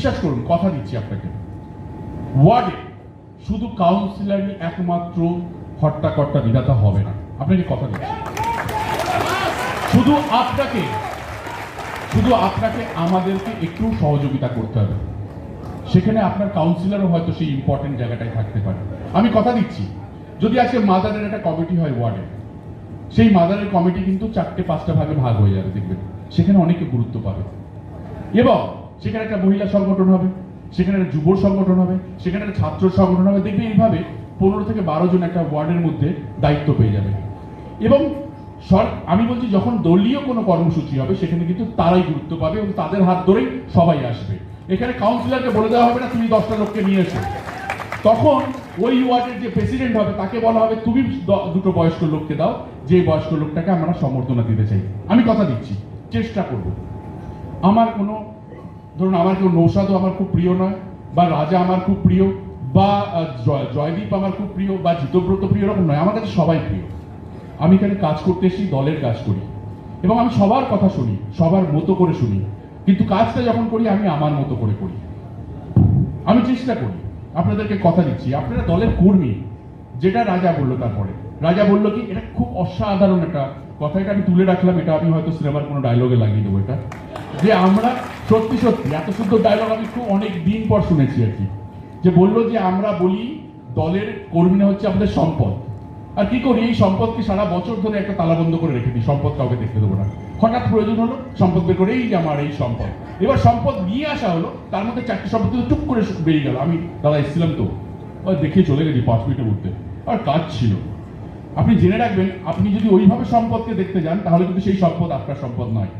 বিশ্বাস করুন, কথা দিচ্ছি আপনাকে। ওয়ার্ডে শুধু কাউন্সিলরই একমাত্র হট্টাকট্টা বিধাতা হবে না। আপনাকে কথা দিচ্ছি শুধু আপনাকে শুধু আপনাকে আমাদেরকে একটু সহযোগিতা করতে হবে। সেখানে আপনার কাউন্সিলরও হয়তো সেই ইম্পর্টেন্ট জায়গাটায় থাকতে পারে। আমি কথা দিচ্ছি, যদি আজকে মাদারের একটা কমিটি হয় ওয়ার্ডে, সেই মাদারের কমিটি কিন্তু চারটে, পাঁচটা ভাগে ভাগ হয়ে যাবে, দেখবেন। সেখানে অনেকে গুরুত্ব পাবে। এবং সেখানে একটা মহিলা সংগঠন হবে, সেখানে একটা যুব সংগঠন হবে, সেখানে একটা ছাত্র সংগঠন হবে। দেখবে এইভাবে পনেরো থেকে বারো জন একটা ওয়ার্ডের মধ্যে দায়িত্ব পেয়ে যাবে। এবং সর, আমি বলছি যখন দলীয় কোনো কর্মসূচি হবে, সেখানে কিন্তু তারাই গুরুত্ব পাবে এবং তাদের হাত ধরেই সবাই আসবে। এখানে কাউন্সিলরকে বলে দেওয়া হবে না, তুমি দশটা লোককে নিয়ে এসো। তখন ওই ওয়ার্ডের যে প্রেসিডেন্ট হবে, তাকে বলা হবে, তুমি দুটো বয়স্ক লোককে দাও, যে বয়স্ক লোকটাকে আমরা সম্বর্ধনা দিতে চাই। আমি কথা দিচ্ছি, চেষ্টা করব। আমার কোনো ধরুন, আমার কেউ নৌসাদও আমার খুব প্রিয় নয়, বা রাজা আমার খুব প্রিয়, বা জয়- জয়দীপ আমার খুব প্রিয়, বা জিতব্রত প্রিয় এরকম নয়, আমার কাছে সবাই প্রিয়। আমি এখানে কাজ করতে এসেছি, দলের কাজ করি, এবং আমি সবার কথা শুনি, সবার মতো করে শুনি, কিন্তু কাজটা যখন করি, আমি আমার মতো করে করি। আমি চেষ্টা করি, আপনাদেরকে কথা দিচ্ছি, আপনারা দলের কর্মী, যেটা রাজা বলল তারপরে, রাজা বলল কি, এটা খুব অসাধারণ একটা কথা, এটা আমি তুলে রাখলাম, এটা আমি হয়তো সিনেমার কোনো ডায়লগে লাগিয়ে দেবো এটা, যে আমরা সত্যি সত্যি, এত সুন্দর ডায়লগ আমি খুব অনেক দিন পর শুনেছি আর কি। যে বলল যে আমরা বলি দলের কর্মীরা হচ্ছে আমাদের সম্পদ। আর কি করি? এই সম্পদকে সারা বছর ধরে একটা তালাবন্ধ করে রেখে দিই, সম্পদ কাউকে দেখতে দেবো না। হঠাৎ প্রয়োজন হলো সম্পদ বের করে, এই যে আমার এই সম্পদ। এবার সম্পদ নিয়ে আসা হলো, তার মধ্যে চারটে সম্পদ কিন্তু টুক করে বেরিয়ে গেল। আমি দাদা এসেছিলাম তো দেখিয়ে চলে গেছি পাঁচ মিনিটের মধ্যে। আর কাজ ছিল। আপনি জেনে রাখবেন, আপনি যদি ওইভাবে সম্পদকে দেখতে যান, তাহলে কিন্তু সেই সম্পদ আপনার সম্পদ নয়।